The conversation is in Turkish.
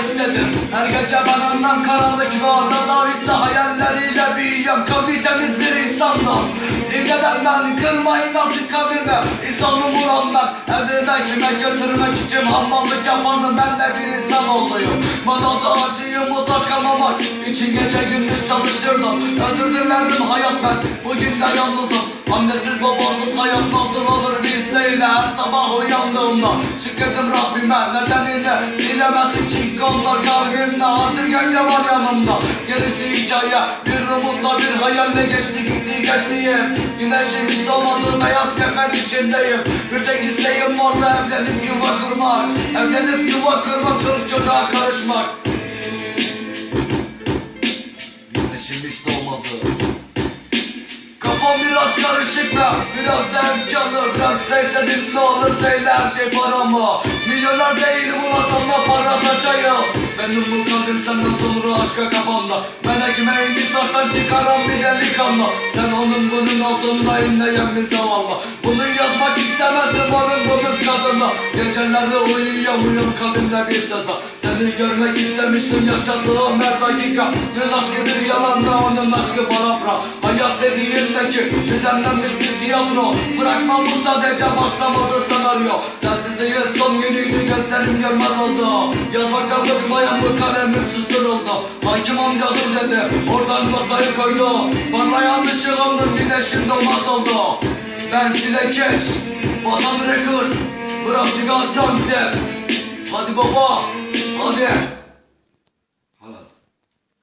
istedim. Her gece ben annem karanlık ve orada ise hayalleriyle büyüyen kalbi temiz bir insandım İğneden ben kırmayın artık kalbime İnsanım ulan ben. Evime kime götürmek için hammallık yapardım. Ben de bir insan olayım Bana da acıyı muhtaç kalmamak için gece gündüz çalışırdım. Özür dilerim hayat ben. Bugün de yalnızım. Annesiz babasız hayat nasıl olur? Bilseyle Her sabah uyandığımda şükredim Rabbime. Nedenini bilemezsin çünkü onlar kalbimde Asır gence var yanımda. Gerisi hikaye bir umutla bir hayalle geçti gitti geçtiğim Güneşim hiç doğmadı beyaz kefen içindeyim. Bir tek isteğim vardı evlenip yuva kurmak. Evlenip yuva kurmak çocuk çocuğa karışmak. Güneşim hiç doğmadı Kafam biraz karışık be Biraz da efkarlı Biraz sesledim ne olur söyle her şey para mı Milyoner değilim ulan sana Benim bu kalbim senden sonra aşka kafamda. Ben ekmeğimi taştan çıkaran bir delikanlı. Sen onun bunun altındayım diyen bir zavallı. Bunu yazmak istemezdim onun bunun kadınla Gecelerde uyuyamıyorum kalbimde bir seza Seni görmek istemiştim yaşadığım her dakika. Dün aşkı bir yalanda onun aşkı palavra Hayat dediğimdeki düzenlenmiş bir tiyatro. Fragman bu sadece başlamadı senaryo. Sensizliğin son günüydü gözlerim görmez oldu. Yazmaktan bıkmayan bu kalemim susturuldu Hakim amca dur dedi oradan noktayı koydu. Parlayan ışığımdır güneşim doğmaz oldu. Ben çilekeş Vatan Records Burası Gaziantep Hadi baba Hadi